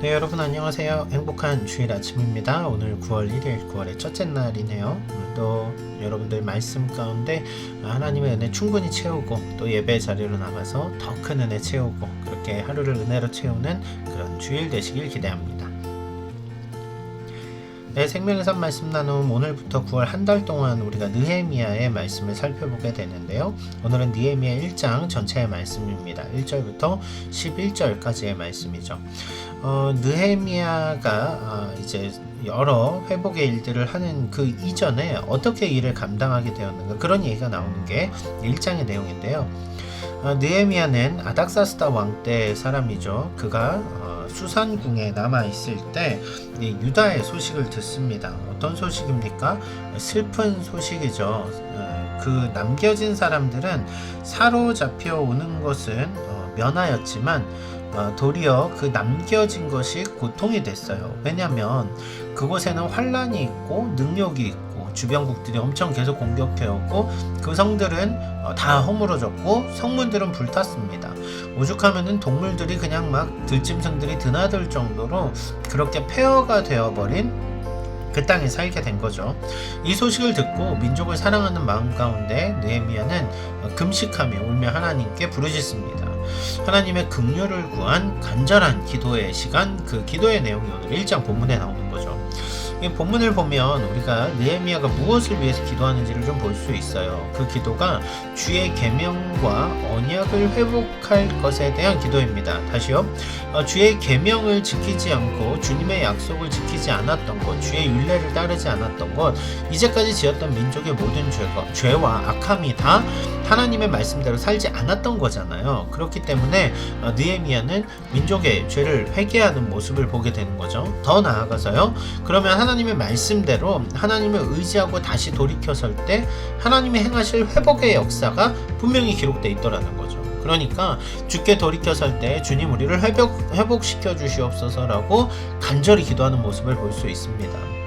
네 여러분 안녕하세요. 행복한 주일 아침입니다. 오늘 9월 1일 9월의 첫째 날이네요. 오늘도 여러분들 말씀 가운데 하나님의 은혜 충분히 채우고 또 예배 자리로 나가서 더 큰 은혜 채우고 그렇게 하루를 은혜로 채우는 그런 주일 되시길 기대합니다 네, 생명의 산 말씀 나눔 오늘부터 9월 한 달 동안 우리가 느헤미야의 말씀을 살펴보게 되는데요. 오늘은 느헤미야 1장 전체의 말씀입니다. 1절부터 11절까지의 말씀이죠. 어, 느헤미야가 어, 이제 여러 회복의 일들을 하는 그 이전에 어떻게 일을 감당하게 되었는가 그런 얘기가 나오는 게 1장의 내용인데요. 어, 느헤미야는 아닥사스다 왕 때 사람이죠. 그가 어, 수산궁에 남아 있을 때이 유다의 소식을 듣습니다. 어떤 소식입니까? 슬픈 소식이죠. 어, 그 남겨진 사람들은 사로잡혀 오는 것은 어, 면하였지만 어, 도리어 그 남겨진 것이 고통이 됐어요. 왜냐하면 그곳에는 환란이 있고 능력이 있고 주변국들이 엄청 계속 공격해오고 그 성들은 어, 다 허물어졌고 성문들은 불탔습니다. 오죽하면은 동물들이 그냥 막 들짐승들이 드나들 정도로 그렇게 폐허가 되어버린 그 땅에 살게 된 거죠. 이 소식을 듣고 민족을 사랑하는 마음 가운데 느헤미야는 어, 금식하며 울며 하나님께 부르짖습니다. 하나님의 긍휼을 구한 간절한 기도의 시간, 그 기도의 내용이 오늘 1장 본문에 나오는 거죠. 이 본문을 보면 우리가 느헤미야가 무엇을 위해서 기도하는지를 좀 볼 수 있어요. 그 기도가 주의 계명과 언약을 회복할 것에 대한 기도입니다. 다시요. 어, 주의 계명을 지키지 않고 주님의 약속을 지키지 않았던 것, 주의 율례를 따르지 않았던 것, 이제까지 지었던 민족의 모든 죄와 악함이 다 하나님의 말씀대로 살지 않았던 거잖아요. 그렇기 때문에 어, 느헤미야는 민족의 죄를 회개하는 모습을 보게 되는 거죠. 더 나아가서요. 그러면 하나님의 말씀대로 하나님을 의지하고 다시 돌이켜설 때 하나님이 행하실 회복의 역사가 분명히 기록되어 있더라는 거죠. 그러니까 주께 돌이켜 설 때 주님 우리를 회복, 회복시켜 주시옵소서라고 간절히 기도하는 모습을 볼 수 있습니다.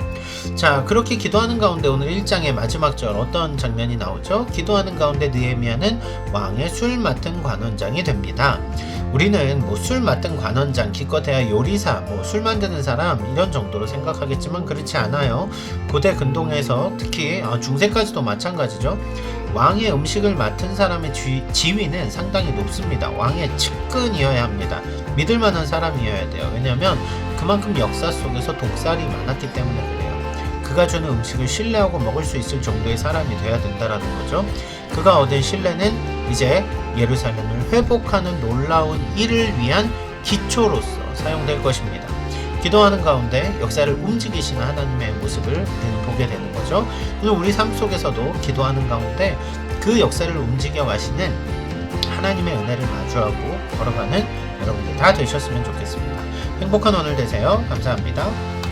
자, 그렇게 기도하는 가운데 오늘 1장의 마지막 절 어떤 장면이 나오죠? 기도하는 가운데 느헤미야는 왕의 술 맡은 관원장이 됩니다. 우리는 뭐 술 맡은 관원장, 기껏해야 요리사, 뭐 술 만드는 사람 이런 정도로 생각하겠지만 그렇지 않아요. 고대 근동에서 특히 아, 중세까지도 마찬가지죠. 왕의 음식을 맡은 사람의 지, 지위는 상당히 높습니다. 왕의 측근이어야 합니다. 믿을 만한 사람이어야 돼요. 왜냐하면 그만큼 역사 속에서 독살이 많았기 때문에 그래요. 그가 주는 음식을 신뢰하고 먹을 수 있을 정도의 사람이 돼야 된다라는 거죠. 그가 얻은 신뢰는 이제 예루살렘을 회복하는 놀라운 일을 위한 기초로서 사용될 것입니다. 기도하는 가운데 역사를 움직이시는 하나님의 모습을 우리는 보게 되는 거죠. 오늘 우리 삶 속에서도 기도하는 가운데 그 역사를 움직여 가시는 하나님의 은혜를 마주하고 걸어가는 여러분들 다 되셨으면 좋겠습니다. 행복한 오늘 되세요. 감사합니다.